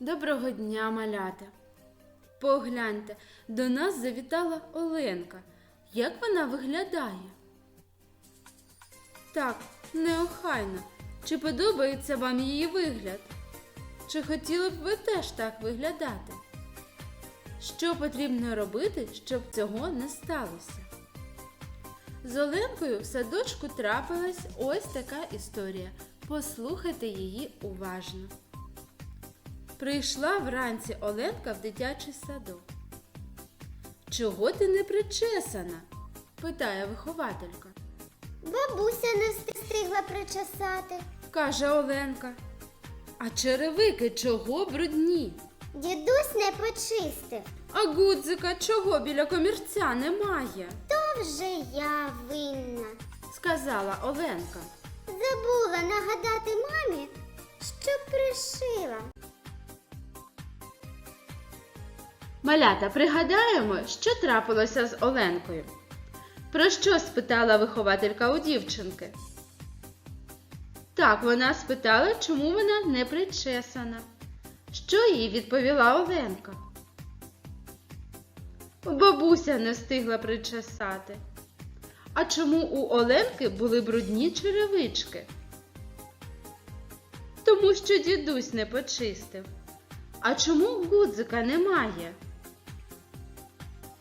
Доброго дня, малята. Погляньте, до нас завітала Оленка. Як вона виглядає? Так, неохайно. Чи подобається вам її вигляд? Чи хотіли б ви теж так виглядати? Що потрібно робити, щоб цього не сталося? З Оленкою в садочку трапилась ось така історія. Послухайте її уважно. Прийшла вранці Оленка в дитячий садок. Чого ти не причесана? питає вихователька. Бабуся не встигла причесати. каже Оленка. А черевики чого брудні? Дідусь не почистив. А гудзика чого біля комірця немає? То вже я винна. сказала Оленка. Забула нагадати мамі, що пришила. Малята, пригадаємо, що трапилося з Оленкою. Про що спитала вихователька у дівчинки? Так, вона спитала, чому вона не причесана. Що їй відповіла Оленка? Бабуся не встигла причесати. А чому у Оленки були брудні черевички? Тому що дідусь не почистив. А чому гудзика немає?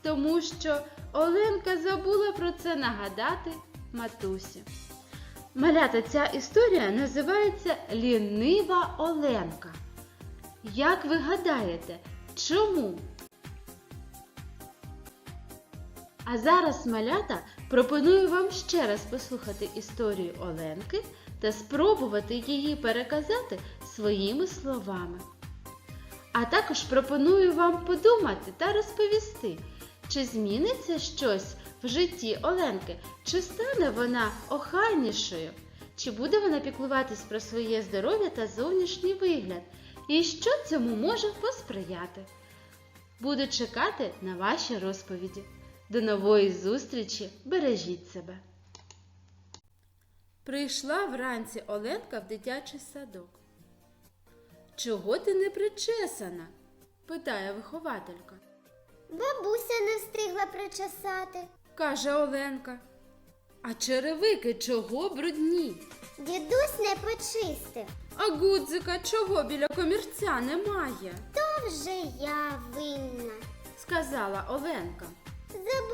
Тому що Оленка забула про це нагадати матусі. Малята, ця історія називається Лінива Оленка. Як ви гадаєте, чому? А зараз, малята, пропоную вам ще раз послухати історію Оленки та спробувати її переказати своїми словами. А також пропоную вам подумати та розповісти, чи зміниться щось в житті Оленки, чи стане вона охайнішою, чи буде вона піклуватись про своє здоров'я та зовнішній вигляд, і що цьому може посприяти. Буду чекати на ваші розповіді. До нової зустрічі! Бережіть себе! Прийшла вранці Оленка в дитячий садок. Чого ти не причесана? питає вихователька. Бабуся не встигла причесати. каже Оленка. А черевики чого брудні? Дідусь не почистив. А гудзика чого біля комірця немає? То вже я винна. сказала Оленка. Забула